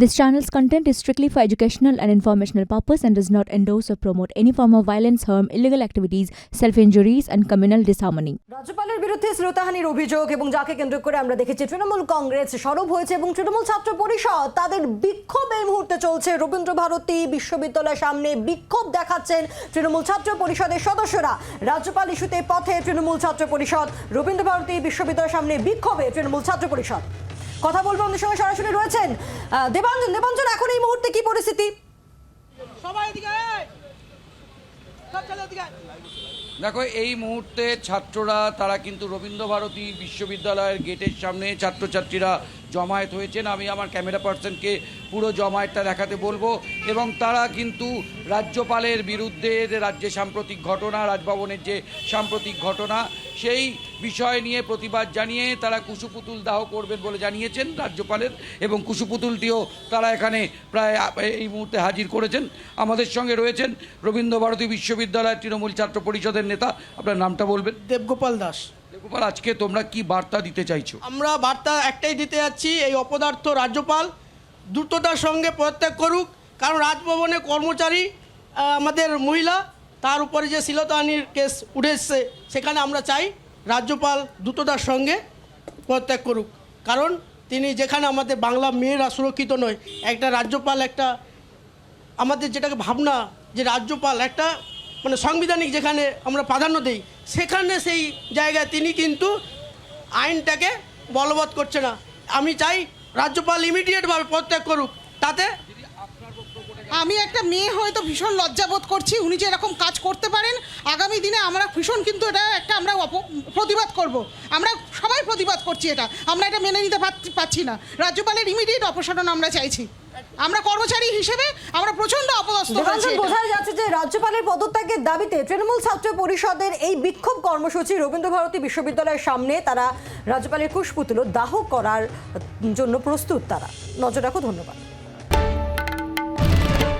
This channel's content is strictly for educational and informational purpose and does not endorse or promote any form of violence, harm, illegal activities, self-injuries and communal disharmony. রাজ্যপালের বিরুদ্ধে শ্রোতাহানির অভিযোগ এবং যাকে কেন্দ্র করে আমরা দেখেছি তৃণমূল কংগ্রেস সরব হয়েছে এবং তৃণমূল ছাত্র পরিষদ তাদের বিক্ষোভ এই মুহূর্তে চলছে। রবীন্দ্র ভারতী বিশ্ববিদ্যালয়ের সামনে বিক্ষোভ দেখাচ্ছেন তৃণমূল ছাত্র পরিষদের সদস্যরা। রাজ্যপাল ইস্যুতে পথে তৃণমূল ছাত্র পরিষদ রবীন্দ্র ভারতী বিশ্ববিদ্যালয়ের সামনে বিক্ষোভে তৃণমূল ছাত্র পরিষদ। কথা বলব আমাদের সঙ্গে সরাসরি রয়েছেন দেবাঞ্জন দেবাঞ্জন এখন এই মুহূর্তে কি পরিস্থিতি সবাই এদিকে আয়। সব ছেলে এদিকে আয়। দেখো এই মুহূর্তে ছাত্ররা তারা কিন্তু রবীন্দ্রভারতী বিশ্ববিদ্যালয়ের গেটের সামনে ছাত্রছাত্রীরা জমায়েত হয়েছেন আমি আমার ক্যামেরা পার্সনকে পুরো জমায়েতটা দেখাতে বলব এবং তারা কিন্তু রাজ্যপালের বিরুদ্ধে যে রাজ্যে সাম্প্রতিক ঘটনা রাজভবনের যে সাম্প্রতিক ঘটনা সেই বিষয় নিয়ে প্রতিবাদ জানিয়ে তারা কুশুপুতুল দাহ করবেন বলে জানিয়েছেন রাজ্যপালের এবং কুশুপুতুলটিও তারা এখানে প্রায় এই মুহূর্তে হাজির করেছেন। আমাদের সঙ্গে রয়েছেন রবীন্দ্রভারতী বিশ্ববিদ্যালয়ের তৃণমূল ছাত্র পরিষদের নেতা। আপনার নামটা বলবেন? দেবগোপাল দাস। গোপাল আজকে তোমরা কি বার্তা দিতে চাইছো? আমরা বার্তা একটাই দিতে যাচ্ছি এই অপদার্থ রাজ্যপাল দ্রুততার সঙ্গে পদত্যাগ করুক। কারণ রাজভবনে কর্মচারী আমাদের মহিলা তার উপরে যে শ্লীলতাহানির কেস উঠে এসছে সেখানে আমরা চাই রাজ্যপাল দ্রুততার সঙ্গে পদত্যাগ করুক। কারণ তিনি যেখানে আমাদের বাংলা মেয়েরা সুরক্ষিত নয়, একটা রাজ্যপাল, একটা আমাদের যেটাকে ভাবনা যে রাজ্যপাল, একটা মানে সাংবিধানিক যেখানে আমরা প্রাধান্য দিই, সেখানে সেই জায়গায় তিনি কিন্তু আইনটাকে বলবৎ করছে না। আমি চাই রাজ্যপাল ইমিডিয়েটভাবে পদত্যাগ করুক, তাতে আমি একটা মেয়ে হয়তো ভীষণ লজ্জাবোধ করছি। উনি যে এরকম কাজ করতে পারেন আগামী দিনে আমরা ভীষণ কিন্তু এটা একটা আমরা প্রতিবাদ করব। আমরা সবাই প্রতিবাদ করছি এটা। আমরা এটা মেনে নিতে পারছি- না। রাজ্যপালের ইমিডিয়েট অপসারণ আমরা চাইছি। আমরা কর্মচারী হিসেবে আমরা প্রচণ্ড অপদস্থ হয়েছি বোঝা যাচ্ছে যে রাজ্যপালের পদত্যাগের দাবিতে তৃণমূল ছাত্র পরিষদের এই বিক্ষোভ কর্মসূচি রবীন্দ্রভারতী বিশ্ববিদ্যালয়ের সামনে তারা রাজ্যপালের কুশপুতুল দাহ করার জন্য প্রস্তুত তারা। নজর রাখো ধন্যবাদ।